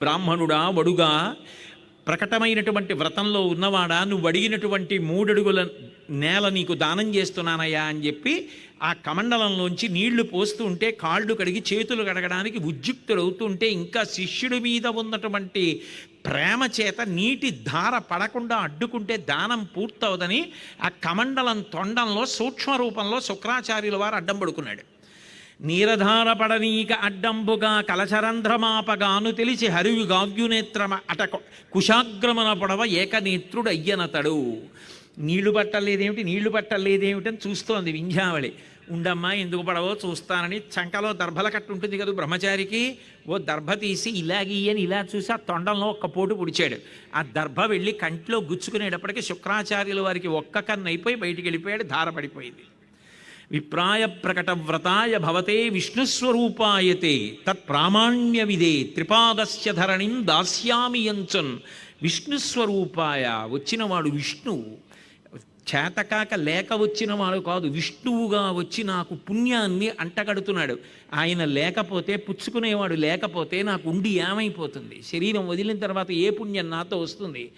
బ్రాహ్మణుడా వడుగా ప్రకటమైనటువంటి వ్రతంలో ఉన్నవాడా నువ్వు అడిగినటువంటి మూడడుగుల నేల నీకు దానం చేస్తున్నానయ్యా అని చెప్పి ఆ కమండలంలోంచి నీళ్ళు పోస్తూ ఉంటే కాళ్ళు కడిగి చేతులు కడగడానికి ఉద్యుక్తుడవుతుంటే ఇంకా శిష్యుడి మీద ఉన్నటువంటి ప్రేమ చేత నీటి ధార పడకుండా అడ్డుకుంటే దానం పూర్తవదని ఆ కమండలం తొండంలో సూక్ష్మ రూపంలో శుక్రాచార్యుల వారు అడ్డం పడుకున్నాడు. నీరధారపడనీక అడ్డంబుగా కలచరంధ్రమాపగాను తెలిసి హరివి గావ్యునేత్రమ అట కుశాగ్రమన పొడవ ఏకనేత్రుడు అయ్యనతడు నీళ్ళు పట్టలేదేమిటి? నీళ్ళు పట్టలేదేమిటి అని చూస్తోంది వింధ్యావళి. ఉండమ్మా ఎందుకు పడవో చూస్తానని చంకలో దర్భల కట్టు ఉంటుంది కదా బ్రహ్మచారికి. ఓ దర్భ తీసి ఇలాగీ అని ఇలా చూసి ఆ తొండంలో ఒక్క పోటు పుడిచాడు. ఆ దర్భ వెళ్ళి కంట్లో గుచ్చుకునేటప్పటికి శుక్రాచార్యుల వారికి ఒక్క కన్ను అయిపోయి బయటికి వెళ్ళిపోయాడు ధారపడిపోయింది. విప్రాయ ప్రకట వ్రతాయ భవతే విష్ణుస్వరూపాయతే తత్ప్రామాణ్య విదే త్రిపాదస్య ధరణిం దాస్యామి యంచన్ విష్ణుస్వరూపాయ వచ్చినవాడు విష్ణువు చేతకాక లేక వచ్చినవాడు కాదు విష్ణువుగా వచ్చి నాకు పుణ్యాన్ని అంటగడుతున్నాడు. ఆయన లేకపోతే పుచ్చుకునేవాడు లేకపోతే నాకు ఉండి ఏమైపోతుంది? శరీరం వదిలిన తర్వాత ఏ పుణ్యం నాతో వస్తుంది?